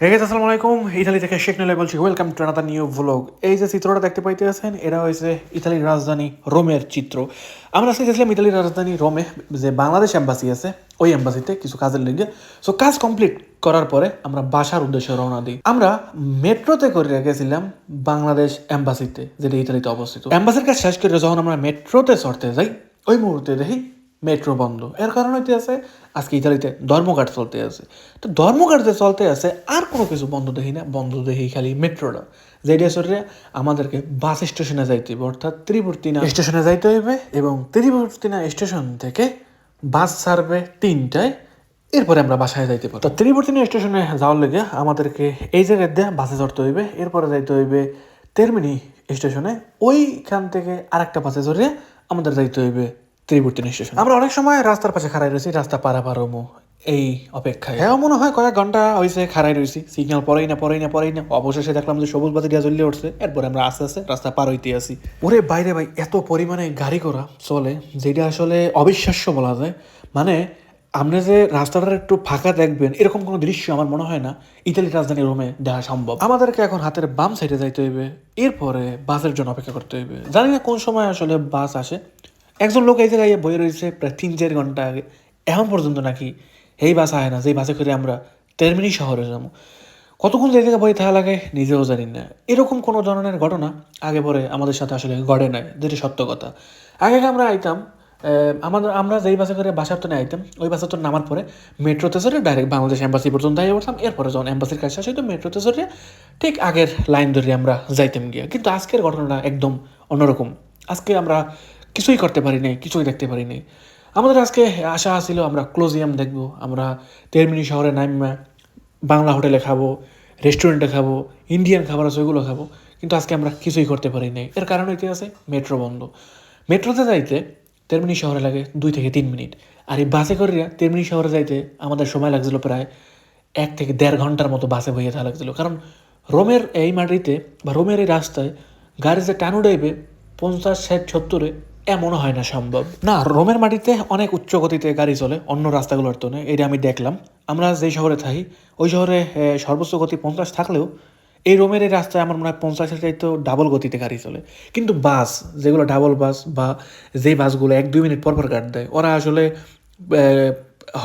হে গেছে আসসালামু আলাইকুম। ইতালি থেকে শেখ নিলে বলছি welcome to another new vlog এই যে চিত্রটা দেখতে পাইতে আছেন এটা হয়েছে ইতালির রাজধানী রোমের চিত্র। আমরা আজকে গেছিলাম ইতালির রাজধানী রোমে, যে বাংলাদেশ এম্বাসি আছে, ওই এম্বাসিতে কিছু কাজের লেগে। সো কাজ কমপ্লিট করার পরে আমরা বাসার উদ্দেশ্যে রওনা দিই। আমরা মেট্রোতে করে গেছিলাম বাংলাদেশ এম্বাসিতে যেটা ইতালিতে অবস্থিত। এম্বাসির কাজ শেষ করে যখন আমরা মেট্রোতে চড়তে যাই, ওই মুহূর্তে দেখি মেট্রো বন্ধ। এর কারণ হইতে আছে, আজকে ইতালিতে ধর্মঘাট চলতে আছে। তো ধর্মঘাট যে চলতে আছে, আর কোনো কিছু বন্ধ দেখি না, বন্ধ দেখি খালি মেট্রোটা। যেটা আসলে আমাদেরকে বাস স্টেশনে যাইতে হবে অর্থাৎ ত্রিবর্তিনা স্টেশনে যাইতে হইবে এবং ত্রিবর্তিনা স্টেশন থেকে বাস ছাড়বে তিনটায়, এরপরে আমরা বাসায় যাইতে পারব। তো ত্রিবর্তিনা স্টেশনে যাওয়ার লেগে আমাদেরকে এই জায়গায় দিয়ে বাসে চড়তে হইবে, এরপরে যাইতে হইবে তেরমিনি স্টেশনে। ওইখান থেকে আরেকটা বাসে চড়ে আমাদের যাইতে হইবে ত্রিবর্তিনী স্টেশন আমরা অনেক সময় রাস্তার পাশে খাড়াই রয়েছি রাস্তা পারা পারমো এই অপেক্ষায়। হ্যাঁ মনে হয় কয়েক ঘণ্টা হয়েছে খাড়াই রয়েছি। সিগন্যাল পরেই না পরেই না পরেই না। অবশেষে দেখলাম যে সবুজ বাতি দিয়া জ্বলিয়ে উঠছে। এরপরে আমরা আস্তে আস্তে রাস্তা পার হইতে আসি। ওরে বাইরে ভাই এত পরিমাণে গাড়ি করা চলে যেটা আসলে অবিশ্বাস্য বলা যায়। মানে আপনি যে রাস্তাটার একটু ফাঁকা দেখবেন এরকম কোনো দৃশ্য আমার মনে হয় না ইতালির রাজধানী রোমে দেখা সম্ভব। আমাদেরকে এখন হাতের বাম সাইডে যাইতে হইবে। এরপরে বাসের জন্য অপেক্ষা করতে হইবে। জানি না কোন সময় আসলে বাস আসে। একজন লোক এই জায়গায় বয়ে রয়েছে প্রায় তিন চার ঘণ্টা আগে। এখন পর্যন্ত নাকি এই বাস আয় না যেই বাসে করে আমরা তেরমিনি শহরে যাব। কতক্ষণ যে জায়গায় বই থাকা লাগে, নিজেও জানি না। এরকম কোনো ধরনের ঘটনা আগে পরে আমাদের সাথে আসলে ঘটে নাই, যেটি সত্য কথা। আগে আমরা আইতাম আমাদের, আমরা যেই বাসে করে বাসার তো আইতাম, ওই বাসে তো নামার পরে মেট্রোতে চড়ে ডাইরেক্ট বাংলাদেশ এম্বাসি পর্যন্ত আইয়ে পড়তাম। এরপরে যখন এম্বাসির কাছে আসে, তো মেট্রোতে চড়ে ঠিক আগের লাইন ধরে আমরা যাইতাম গিয়া। কিন্তু আজকের ঘটনাটা একদম অন্যরকম। আজকে আমরা কিছুই করতে পারি নাই কিছুই দেখতে পারি নাই আমাদের আজকে আশা ছিল আমরা ক্লোজিয়াম দেখব, আমরা তেরমিনি শহরে নামা বাংলা হোটেলে খাব রেস্টুরেন্টে খাব ইন্ডিয়ান খাবার আছে ওইগুলো খাব, কিন্তু আজকে আমরা কিছুই করতে পারি নাই এর কারণ হইতে আছে মেট্রো বন্ধ। মেট্রোতে যাইতে তেরমিনি শহরে লাগে দুই থেকে তিন মিনিট। আর এই বাসে করিয়া তেরমিনি শহরে যাইতে আমাদের সময় লাগছিল প্রায় এক থেকে দেড় ঘণ্টার মতো বাসে বইয়ে থাকা লাগছিল। কারণ রোমের এই মাটিতে বা রোমের এই রাস্তায় গাড়ি যে টানো ডাইবে পঞ্চাশ, ষাট, সত্তরে এমন হয় না সম্ভব। না, রোমের মাটিতে অনেক উচ্চ গতিতে গাড়ি চলে, অন্য রাস্তাগুলোর তো এটা আমি দেখলাম। আমরা যেই শহরে থাকি, ওই শহরে সর্বোচ্চ গতি পঞ্চাশ থাকলেও এই রোমের এই রাস্তায় আমার মনে হয় পঞ্চাশের চাইতেও ডাবল গতিতে গাড়ি চলে। কিন্তু বাস, যেগুলো ডাবল বাস বা যেই বাসগুলো এক, দুই মিনিট পর পর কাট দেয়, ওরা আসলে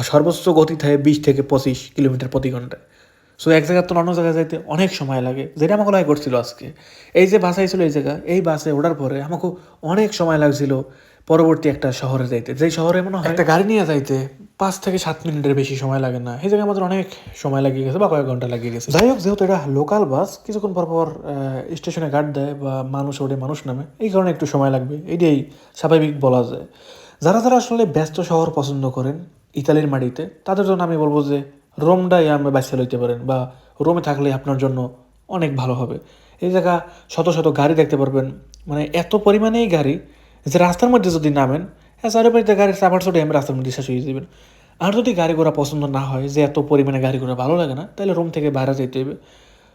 সর্বোচ্চ গতি থাকে বিশ থেকে পঁচিশ কিলোমিটার প্রতি ঘন্টায়। সো এক জায়গার তো অন্য জায়গায় যাইতে অনেক সময় লাগে যেটা আমাকে লাগে করছিল আজকে। এই যে বাস আইছিল এই জায়গা এই বাসে ওঠার পরে আমাকে অনেক সময় লাগছিল পরবর্তী একটা শহরে যাইতে। যেই শহরে মনে হয় একটা গাড়ি নিয়ে যাইতে? পাঁচ থেকে সাত মিনিটের বেশি সময় লাগে না। এই জায়গায় আমাদের অনেক সময় লাগিয়ে গেছে বা কয়েক ঘণ্টা লাগিয়ে গেছে। যাই হোক যেহেতু এটা লোকাল বাস কিছুক্ষণ পর পর স্টেশনে গার্ড দেয় বা মানুষ ওঠে মানুষ নামে এই কারণে একটু সময় লাগবে। এটাই স্বাভাবিক বলা যায়। যারা যারা আসলে ব্যস্ত শহর পছন্দ করেন ইতালির মাটিতে তাদের জন্য আমি বলব যে রোমটাই আমরা বাঁচিয়ে লইতে পারেন বা রোমে থাকলে আপনার জন্য অনেক ভালো হবে। এই জায়গা শত শত গাড়ি দেখতে পারবেন। মানে এত পরিমাণেই গাড়ি যে রাস্তার মধ্যে যদি নামেন হ্যাঁ চারিপাশে গাড়ি চাপার ছোটে আমি রাস্তার মধ্যে শেষ হয়ে যাবেন। আর যদি গাড়ি ঘোড়া পছন্দ না হয়, যে এত পরিমাণে গাড়ি ঘোড়া ভালো লাগে না, তাহলে রোম থেকে বাইরে যেতে হবে।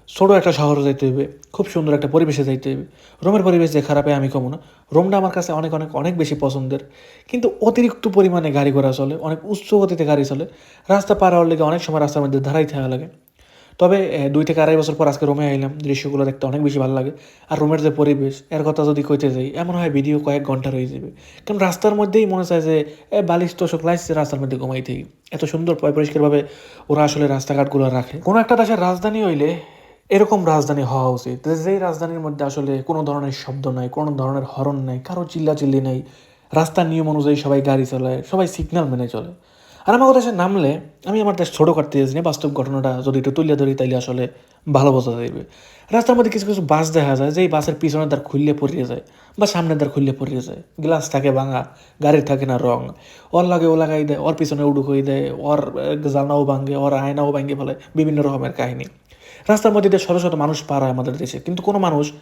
ছোটো একটা শহরে যাইতে হবে খুব সুন্দর একটা পরিবেশে যাইতে হবে রোমের পরিবেশ যে খারাপে আমি কমো না। রোমটা আমার কাছে অনেক অনেক অনেক বেশি পছন্দের। কিন্তু অতিরিক্ত পরিমাণে গাড়ি ঘোড়া চলে, অনেক উচ্চ গতিতে গাড়ি চলে। রাস্তা পার হওয়ার লেগে অনেক সময় রাস্তার মধ্যে ধারাই থাকা লাগে। তবে দুই থেকে আড়াই বছর পর আজকে রোমে আইলাম। দৃশ্যগুলো দেখতে অনেক বেশি ভালো লাগে। আর রোমের যে পরিবেশ, এর কথা যদি কইতে যাই, এমন হয় ভিডিও কয়েক ঘণ্টা রয়ে যাবে। কারণ রাস্তার মধ্যেই মনে চায় যে, এ, বালিশ তোষক লাইসে রাস্তার মধ্যে ঘুমাই থাকি এত সুন্দর পরিষ্কারভাবে ওরা আসলে রাস্তাঘাটগুলো রাখে। কোনো একটা দেশের রাজধানী হইলে এরকম রাজধানী হওয়া উচিত। যেই রাজধানীর মধ্যে আসলে কোনো ধরনের শব্দ নাই, কোনো ধরনের হরন নাই, কারও চিল্লাচিল্লি নাই, রাস্তার নিয়ম অনুযায়ী সবাই গাড়ি চালায়, সবাই সিগন্যাল মেনে চলে। আর আমার দেশে নামলে, আমি আমার দেশ ছোটো যাচ্ছি না, বাস্তব ঘটনাটা যদি একটু তুলিয়া ধরি, তাইলে আসলে ভালো বোঝা যাবে রাস্তার মধ্যে কিছু কিছু বাস দেখা যায়, যেই বাসের পিছনের দ্বার খুললে পড়িয়ে যায় বা সামনের দ্বার খুললে পড়িয়ে যায়। গ্লাস থাকে ভাঙা, গাড়ির থাকে না রং। ওর লাগে ও লাগাই দেয়, ওর পিছনে উডুক হয়ে দেয়, ওর জানাও ভাঙে, ওর আয়নাও ভাঙে ফেলে বিভিন্ন রকমের কাহিনী। রাস্তার মধ্যে দিয়ে শত শত মানুষ পার হয় আমাদের দেশে। কিন্তু কোনো মানুষ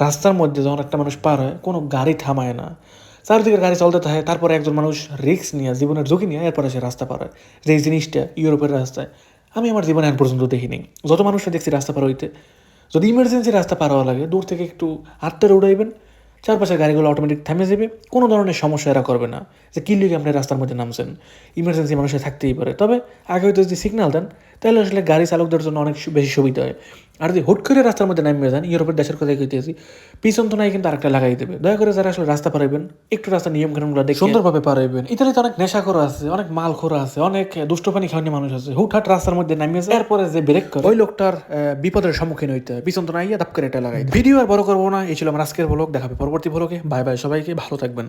রাস্তার মধ্যে যখন একটা মানুষ পার হয়, কোনো গাড়ি থামায় না। চারিদিকে গাড়ি চলতে থাকে, তারপরে একজন মানুষ রিক্স নিয়ে, জীবনের ঝুঁকি নিয়ে এরপরে সে রাস্তা পার হয়। যে জিনিসটা ইউরোপের রাস্তায়, আমি আমার জীবনে এখন পর্যন্ত দেখিনি। যত মানুষটা দেখছি রাস্তা পার হইতে, যদি ইমার্জেন্সি রাস্তা পার হওয়া লাগে, দূর থেকে একটু হাতটা উড়াইবেন চারপাশে গাড়িগুলো অটোমেটিক থেমে যাবে, কোনো ধরনের সমস্যা এরা করবে না যে কি লিখে আপনি রাস্তার মধ্যে নামছেন। ইমার্জেন্সি মানুষের থাকতেই পারে। তবে আগে হয়তো যদি সিগন্যাল দেন, তাহলে আসলে গাড়ি চালকদের জন্য অনেক বেশি সুবিধা হয়। আর যদি হুট করে রাস্তার মধ্যে নামিয়ে যান ইউরোপের দেশের কথাই কইতেছি পিছন তো নাই কিন্তু আরেকটা লাগাই দেবে। দয়া করে যারা আসলে রাস্তা পারাইবেন একটু রাস্তার নিয়ম কানুনগুলো দেখে। সুন্দরভাবে পারাইবেন। ইতালিতে অনেক নেশা করা আছে অনেক মাল খোরা আছে অনেক দুষ্টপানি খাওয়ানি মানুষ আছে। হুটহাট রাস্তার মধ্যে নামিয়ে যায় এরপরে যে ব্রেক করে। ওই লোকটার বিপদের সম্মুখীন হইতে হয়। পিছন তো নাইয়া দাপ করে এটা লাগাই ভিডিও আর বড় করব না এই ছিল আমার আজকের ভ্লগ দেখাবে পরবর্তী ভ্লগে বাই বাই সবাইকে ভালো থাকবেন।